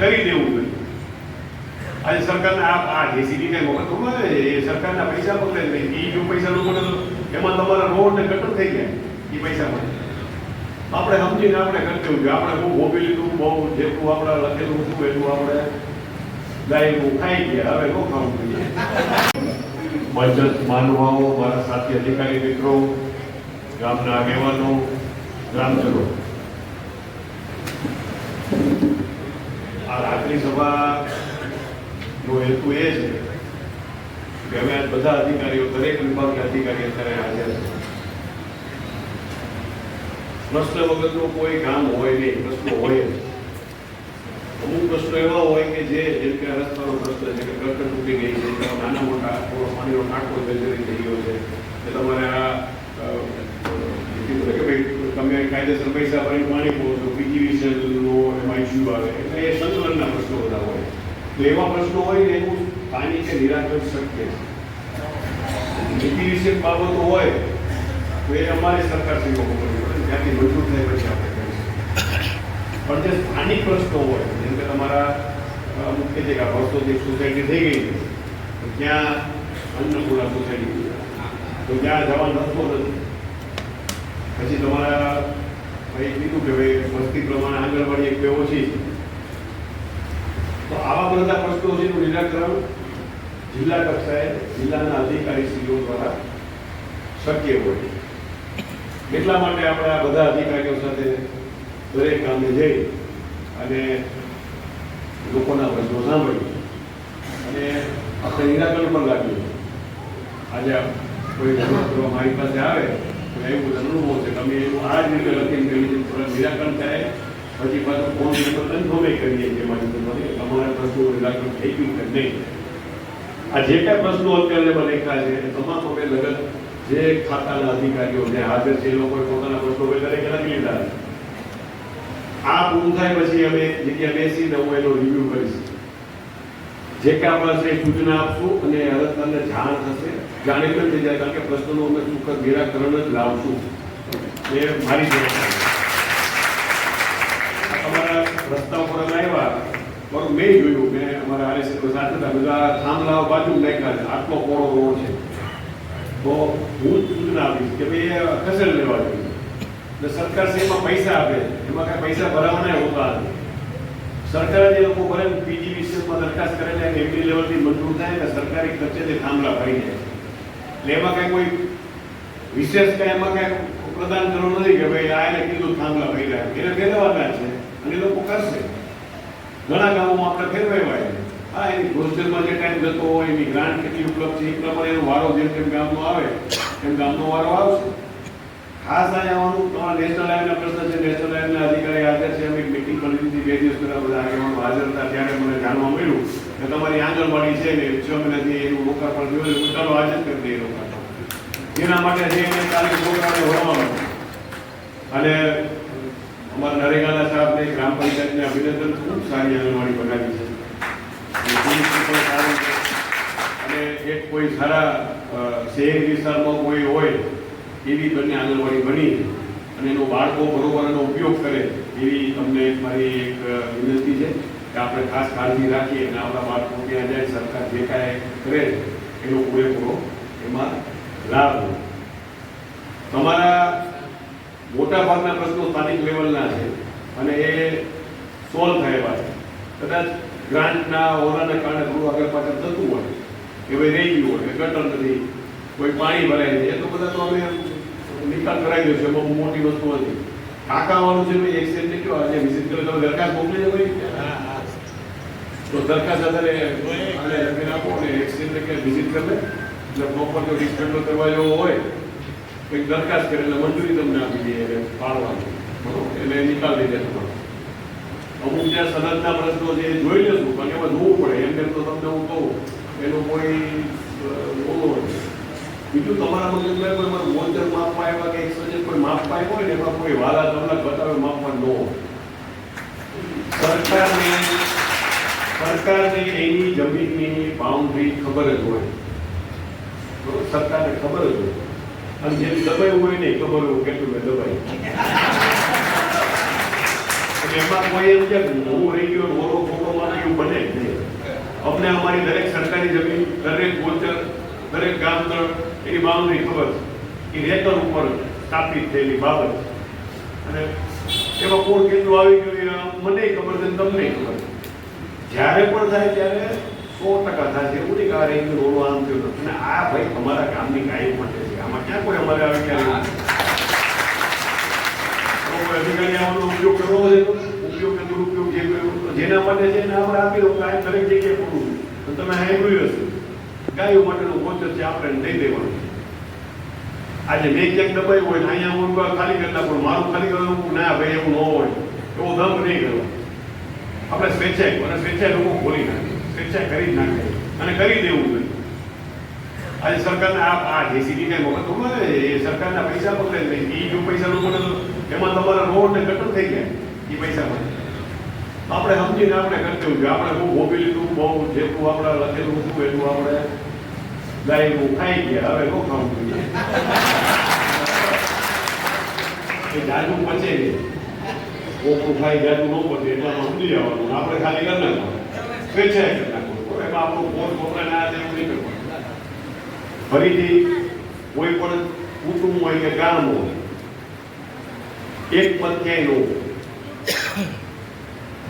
કરી દેવું જોઈએ. આજે સરકારને આ આ જેસીબી કઈ વખત ખબર એ સરકારના પૈસા પકડે એ જો પૈસા તો એમાં તમારા રોડ ને કટર થઈ જાય. એ પૈસા મળે. આપણે સમજીને આપણે કરી દેવું જોઈએ. આપણે બહુ ભોગવી લીધું, બહુ જેટલું આપણે લખેલું હતું, એટલું આપણે ગાયું ખાઈ ગયા. હવે શું ખાવું જોઈએ. બચત માનવાઓ, મારા સાથી અધિકારી મિત્રો, ગામના આગેવાનો, ગ્રામજનો આ રાત્રિ સભાનો હેતુ એ છે કે બધા અધિકારીઓ, દરેક વિભાગના અધિકારી અત્યારે હાજર છે પ્રશ્ન વગરનું કોઈ કામ હોય નહીં, પ્રશ્નો હોય. અમુક પ્રશ્નો એવા હોય કે જે, જેમ કે રસ્તાનો પ્રશ્ન છે કે ગટર તૂટી ગઈ છે નાના મોટા થોડો પાણીનો ટાંકો જર્જરી થઈ ગયો છે, કે તમારે આ તમે કાયદેસર પૈસા ભરીને પાણી પહોંચો બીજી વિશે આવે એટલે એ સંકલનના પ્રશ્નો બધા હોય. તો એવા પ્રશ્નો હોય ને એનું કે નિરાકરણ શક્ય નીતિ વિશે બાબતો હોય તો એ અમારે સરકાર શ્રીઓ કરવી પડે ત્યાંથી મંજૂર થાય પછી આપણે પણ જે સ્થાનિક પ્રશ્નો હોય જેમ કે તમારા અ, મુખ્ય જે સોસાયટી થઈ ગઈ તો ત્યાં અન્નપૂર્ણા સોસાયટી તો ત્યાં રસ્તો નથી. પછી તમારા ભાઈ કીધું કે ભાઈ વસ્તી પ્રમાણે આંગણવાડી એક બેવો છે. તો આવા બધા પ્રશ્નો છે, એનું નિરાકરણ જિલ્લા કક્ષાએ જિલ્લાના અધિકારીશ્રીઓ દ્વારા શક્ય હોય. એટલા માટે આપણે આ બધા અધિકારીઓ સાથે દરેક ગામે જઈ અને લોકોના પ્રશ્નો સાંભળી અને આપણે નિરાકરણ પણ લાગ્યું આજે કોઈ મારી પાસે આવે એવું અનુભવ છે. આ જ રીતે નિરાકરણ થાય, પછી પાછું ફોન નંબર કન્ફર્મે થઈ ગયું કે નહીં? આ જે કાંઈ પ્રશ્નો અત્યારે લખ્યા છે તમામ અમે જે ખાતાના અધિકારીઓ જે હાજર છે, એ લોકોએ પોતાના પ્રશ્નો પહેલા લખી લીધા. આ પૂરું થાય પછી અમે જગ્યા બેસીને હું એનો રિવ્યૂ કરીશ. જે કે આપણા છે સૂચના આપશું અને અરજદારને જાણ થશે. જાણી પણ થઈ જાય, કારણ કે પ્રશ્નો અમે સુખદ નિરાકરણ જ લાવશું. એ મારી અમારા રસ્તા ઉપર આવ્યા. બરોબર મેં જોયું, મેં અમારા આરએસએસ સાથે હતા. બધા થાંભલાઓ બાજુ નાખ્યા આટલો પોળો રોડ છે. તો હું જ સૂચના આપીશ કે ભાઈ ખસેડ લેવા જોઈએ. સરકાર એમાં પૈસા આપે. એમાં કાંઈ પૈસા ભરાવાના હોતા નથી સરકારે જે લોકો ભરે વિશેષમાં દરખાસ્ત કરેલી અને એમની લેવલથી મંજૂર થાય કે સરકારી ખર્ચે તે થાંભલા ભરી જાય એટલે એમાં કાંઈ કોઈ વિશેષ કાંઈ એમાં કાંઈ પ્રદાન કરવું નથી કે ભાઈ આ એને કીધું થાંભલા ભરી રહ્યા એને ફેરવવાના છે અને લોકો કરશે. ઘણા ગામોમાં આપણે ફેરવાય હા, એની હોસ્ટેલમાં જે ટાઈમ જતો હોય, એની ગ્રાન્ટ કેટલી ઉપલબ્ધ છે, એ પ્રમાણે એનો વારો જેમ જેમ ગામનો આવે એમ ગામનો વારો આવશે. ખાસ અહીંયા આવવાનું તમારા નેશનલ હાઈવેના પ્રશ્ન છે. નેશનલ લાઈવના અધિકારી હાજર છે, અમે મીટિંગ કરી દીધી. બે દિવસ પહેલાં બધા આગેવાનો હાજર હતા. ત્યારે મને જાણવા મળ્યું કે તમારી આંગણવાડી છે ને, છ મહિનાથી એનું લોકાર્પણ થયું એટલે ચાલો આજે જ કરી દઈએ લોકાર્પણ એના માટે જે એને કાલે છોકરાને વળવાનું અને અમારા નરેગાના સાહેબને ગ્રામ પંચાયતને અભિનંદન. ખૂબ સારી આંગણવાડી બનાવી છે. અને એક કોઈ સારા શહેરી વિસ્તારમાં કોઈ હોય એવી બંને આંગણવાડી બની અને એનો બાળકો બરોબર એનો ઉપયોગ કરે એવી તમને મારી એક વિનંતી છે કે આપણે ખાસ કાળજી રાખીએ અને આપણા બાળકો ત્યાં જાય, સરકાર જે કાંઈ કરે, એનો પૂરેપૂરો એમાં લાભ તમારા મોટા ભાગના પ્રશ્નો સ્થાનિક લેવલના છે અને એ સોલ્વ થયેલા છે. કદાચ ગ્રાન્ટના ઓલાના કારણે થોડું આગળ પાછળ થતું હોય, કે ભાઈ રહી ગયું હોય ગટર નથી, કોઈ પાણી ભરાય છે એ તો બધા તો અમે નિકાલ કરાવી એમાં બહુ મોટી વસ્તુ હતી. કાકા વાળું છે ભાઈ સેટ ને કયો આજે વિઝિટ કરે તમે દરખાસ્ત મોકલી દે ભાઈ. તો દરખાસ્ત અત્યારે અને લખીને આપો ને એક્સિડન્ટ કે વિઝિટ કરી એટલે પ્રોપર જો ડિસ્પેન્ડર કરવા જેવો હોય કંઈક દરખાસ્ત કરે એટલે મંજૂરી તમને આપી દઈએ એટલે પાડવાની. બરોબર? એટલે નિકાલ દઈ જાય તમારો. અમુક જ્યાં સનદના પ્રશ્નો છે જોઈ લેશું કારણ કે એમાં જોવું પડે. એમ તો તમને હું કહું એનું કોઈ ઓલો નથી. બીજું તમારા મગજમાં કોઈ મારું મોજર માપવા આવ્યા કે એકસો જે કોઈ માપવા આવ્યો હોય ને, એમાં કોઈ વાલા તમને બતાવે માપવા ન સરકારને સરકારને એની જમીનની બાઉન્ડ્રી ખબર જ હોય? સરકારને ખબર જ હોય. અને જેમ દબાયું હોય ને ખબર હોય કેટલું મેં એટલે એમાં કોઈ એમ કે હું રહી ગયો ઓરો ખોટો અમને અમારી દરેક સરકારી જમીન, દરેક ગોચર દરેક ગામ તળ એની બાઉન્ડ્રી ખબર છે. એ રેકર ઉપર સ્થાપિત થયેલી બાબત અને એમાં કોણ કેટલું આવી ગયું મને ખબર છે તમને ખબર જ્યારે પણ થાય ત્યારે સો ટકા થાય છે. એવું નહીં કે આ રેન્જ ગયું આમ થયું અને આ ભાઈ તમારા ગામની ગાય માટે છે. આમાં ક્યાં કોઈ અમારે આવી ક્યાં અધિકારી આનો ઉપયોગ કરવો છે ઉપયોગ કે દુરુપયોગ જે જેના માટે છે એને આપણે આપી દો. કાંઈ દરેક જગ્યાએ પૂરું તમે સાંભળ્યું હશે. ગાયો માટેનું ગોચર છે, આપણે દઈ દેવાનું આજે મેં ક્યાંક દબાયું હોય અહીંયા હું ખાલી કરી નાખું મારું ખાલી કરવાનું ના ભાઈ, એવું ન હોય. એવો દમ નહીં કરવા આપણે સ્વેચ્છાએ, અને સ્વેચ્છાએ લોકો ખોલી નાખે. સ્વેચ્છાએ કરી જ નાખે. અને કરી દેવું જોઈએ. આજે સરકારના આ આ જેસીબી કઈ વખત ખબર એ સરકારના પૈસા પકડે નહીં એ જો પૈસા લોકોને એમાં તમારા રોડ ને કટર થઈ જાય. એ પૈસા મળે આપણે સમજીને આપણે કરી દેવું જોઈએ આપણે બહુ ભોગી લીધું, બહુ જેટલું આપણે લખેલું હતું, એટલું આપણે ગાયનું ખાઈ ગયા હવે નો ખાવું જોઈએ એ જાજુ પચે નહીં ઓપરું ખાઈ જાજુ ન પચે એટલામાં સમજી જવાનું આપણે ખાલી કરી નાખવાનું નાખવાનું એમાં આપણું ફોન વપરાય ના કરવાનું ફરીથી કોઈ પણ કુટુંબ હોય કે ગામ એક મત ક્યાંય ન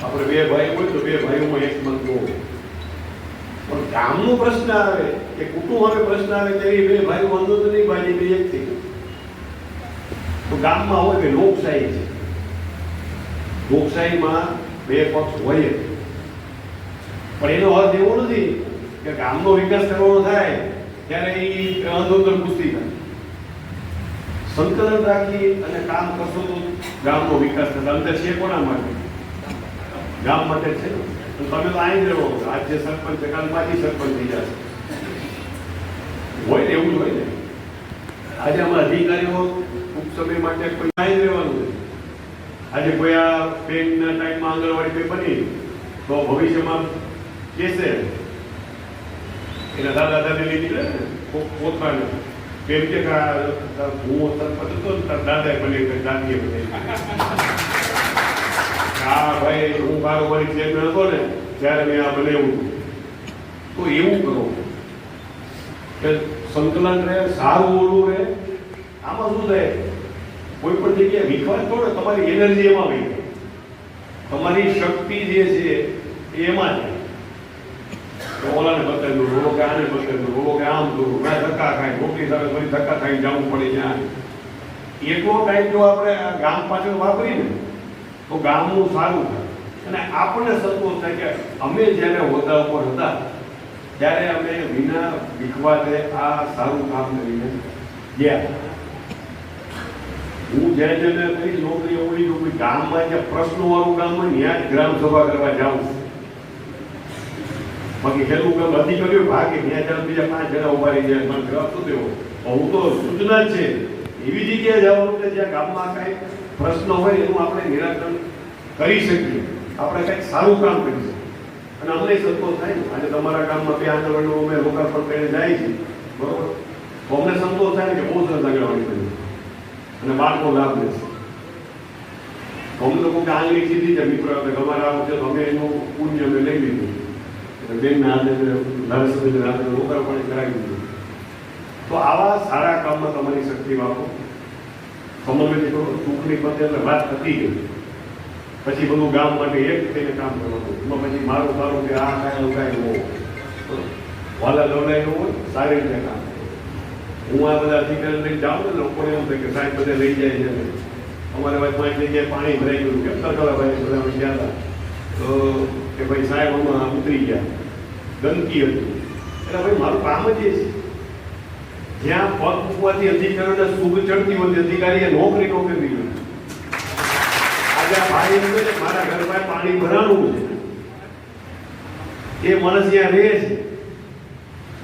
આપણે બે ભાઈ હોય તો બે ભાઈઓમાં એક મત ન પણ ગામનો પ્રશ્ન આવે, કે કુટુંબ હવે પ્રશ્ન આવે ત્યારે બે ભાઈ વાંધો તો નહીં ભાઈ બે એક થઈ તો ગામમાં હોય કે લોકશાહી છે? લોકશાહીમાં બે પક્ષ હોય પણ એનો અર્થ એવો નથી કે ગામનો વિકાસ કરવાનો થાય ત્યારે એ અંધોતર કુસ્તી થાય. સંકલન રાખી અને કામ કરશો તો ગામનો વિકાસ થશે. અંતે છે કોના માટે? ગામ માટે છે ને? તો તમે તો અહીં જ રહો. આજ સરપંચ છે, કાલ પાછી સરપંચ થઈ જશે. હોય એવું જ હોય ને. આજે અમે અધિકારીઓ ટૂંક સમય માટે કોઈ રહેવાનું આજે કોઈ આ પેનના ટાઈમમાં આંગણવાડી કોઈ બની, તો ભવિષ્યમાં કહેશે એના દાદા દાદી નીકળે ને પોતાનું. કેમ કે હું સરપંચ હતો દાદાએ બને દાદીએ બને હા ભાઈ, હું કારોબારી ચેરમેન હતો ને, ત્યારે મેં આ બનાવ્યું. તો એવું કરો કે સંકલન રહે, સારું ઓલું રહે. આમાં શું થાય? કોઈ પણ જગ્યાએ વિશ્વાસ કરો ને, તમારી એનર્જી એમાં વહી તમારી શક્તિ જે છે, એ એમાં છે ઓલાને બતાવ્યું રોડો કે આને બતાવ્યું રોડો કે આમ કર્યું મેં ધક્કા ખાય રોટલી સાથે ફરી ધક્કા ખાઈ જવું પડે ત્યાં. એટલો ટાઈમ જો આપણે ગામ પાછળ વાપરીએ ને તો ગામનું સારું થાય અને આપણને સંતોષ થાય કે અમે જ્યારે હોદ્દા ઉપર હતા, ત્યારે અમે વિના વિખવાદે આ સારું કામ કરીને ગયા. હું જે જેને કઈ નોકરી ઓળી નોકરી ગામમાં જે પ્રશ્નો વાળું ગામ હોય ત્યાં જ ગ્રામ સભા કરવા જાઉં. બાકી છેલ્લું કામ અધિકારીઓ ભાગે, ત્યાં ચાલ બીજા પાંચ જણા ઊભા રહી જાય. મને જવાબ તો દેવો હું તો સૂચના જ છે. એવી જગ્યાએ જવાનું કે જ્યાં ગામમાં કાંઈ પ્રશ્ન હોય એનું આપણે નિરાકરણ કરી શકીએ. આપણે કંઈક સારું કામ કરી શકીએ. અને અમને સંતોષ થાય આજે તમારા ગામમાં બે આંગણવાડીનું અમે લોકાર્પણ કરીને જાય છે. બરોબર? તો અમને સંતોષ થાય કે બહુ સરસ આંગણવાડી કરી અને બાળકો લાભ લેશે અમને લોકો કે આંગળી સીધી છે મિત્રો, કે અમારા છે અમે એનું પુણ્ય અમે લઈ લીધું. એટલે બેનના હાથે નરસિંહ હાથે લોકાર્પણ કરાવી દીધું. તો આવા સારા કામમાં તમારી શક્તિ વાપરો. સમન્વયથી કરો ચૂંટણી પતે એટલે વાત થતી ગઈ. પછી બધું ગામ માટે એક થઈને કામ કરવાનું. એમાં પછી મારું મારું કે આ કાંઈ કાંઈ હોય. વાલા લવડાયેલું હોય, સારી રીતે કામ હું આ બધા અધિકારી લઈને જાઉં ને, લોકોને એવું થાય કે સાહેબ બધે લઈ જાય છે. અમારે ભાઈ પાંચ જગ્યાએ પાણી ભરાઈ ગયું કેમ સરકારા ભાઈ બધા ગયા હતા? તો કે ભાઈ સાહેબ આમાં ઉતરી ગયા. ગંદકી હતી. એટલે ભાઈ મારું કામ જ એ છે. જ્યાં પગ મૂકવાથી અધિકારીઓને સુખ ચડતી અધિકારી અધિકારીએ નોકરી નોકરી દીધી આજે આ ભાઈ એમ કહે મારા ઘરમાં પાણી ભરાણું છે. એ માણસ ત્યાં રહે છે.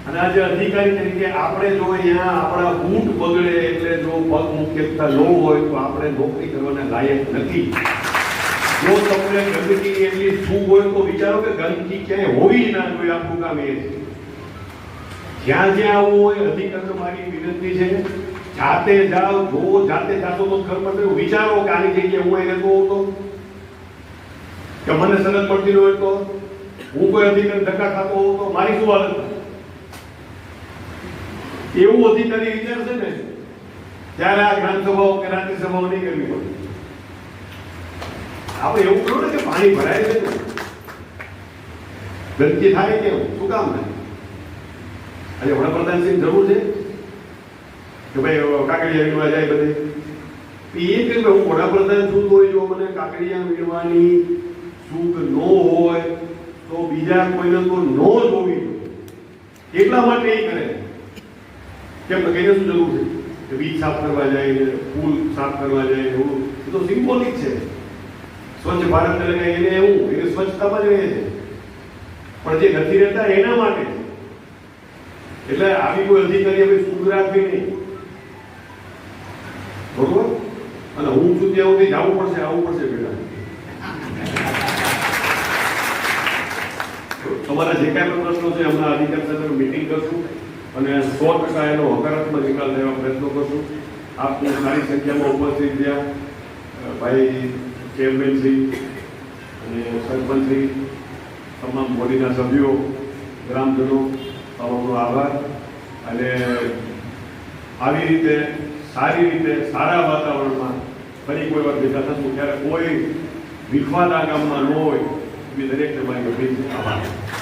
અને આજે અધિકારી તરીકે આપણે જો અહીંયા આપણા બૂટ બગડે એટલે જો પગ મુખ્યતા ન હોય તો આપણે નોકરી કરવાના લાયક નથી. જો તમને ગંદકી એટલી શું હોય તો વિચારો કે ગંદકી ક્યાંય હોવી ના જોઈએ આપણું કામ એ છે જ્યાં જ્યાં આવવું હોય અધિકારીઓ મારી વિનંતી છે. જાતે જાઓ જો જાતે જાતો તો ઘરમાં તો વિચારો કે આની જગ્યાએ હું અહીં રહેતો તો કે મને સરસ પડતી હોય તો હું કોઈ અધિકાર ધક્કા ખાતો હોઉં તો મારી શું હાલત એવું અધિકારી વિચારશે ને, ત્યારે આ ગ્રામ સભાઓ કે રાત્રિ સભાઓ નહીં કરવી પડે. આપણે એવું કહ્યું ને કે પાણી ભરાય છે. ગંદકી થાય કેવું? શું કામ થાય? આજે વડાપ્રધાનશ્રી જરૂર છે? કે ભાઈ કાકડિયા વીણવા જાય બધે? એ કે હું વડાપ્રધાન છું તો જો મને કાકડિયા વીણવાની સુખ ન હોય, તો બીજા કોઈને તો ન જોવી એટલા માટે એ કરે કેમ કે કઈને શું જરૂર છે? કે બીજ સાફ કરવા જાય ને પુલ સાફ કરવા જાય એવું. એ તો સિમ્બોલિક છે. સ્વચ્છ ભારત એટલે એને એવું, એને સ્વચ્છતામાં જ રહે છે. પણ જે નથી રહેતા એના માટે. એટલે આવી કોઈ અધિકારી આપણે સુખ રાખવી નહીં. બરોબર અને હું છું ત્યાં સુધી જવું પડશે, આવવું પડશે બેટા તમારા જે કાંઈ પણ પ્રશ્નો છે, હમણાં અધિકારી સાથે મીટિંગ કરશું અને સો ટકા એનો હકારાત્મક નિકાલ લેવા પ્રયત્નો કરશું. આપ સારી સંખ્યામાં ઉપસ્થિત રહ્યા ભાઈ ચેરમેનશ્રી અને સરપંચ શ્રી, તમામ બોડીના સભ્યો, ગ્રામજનો તમામનો આભાર. અને આવી રીતે, સારી રીતે, સારા વાતાવરણમાં ફરી કોઈ વાર ભેગા થશું, ત્યારે કોઈ વિખવાદ આ ગામમાં ન હોય. એવી દરેકને મારી અપીલ આભાર.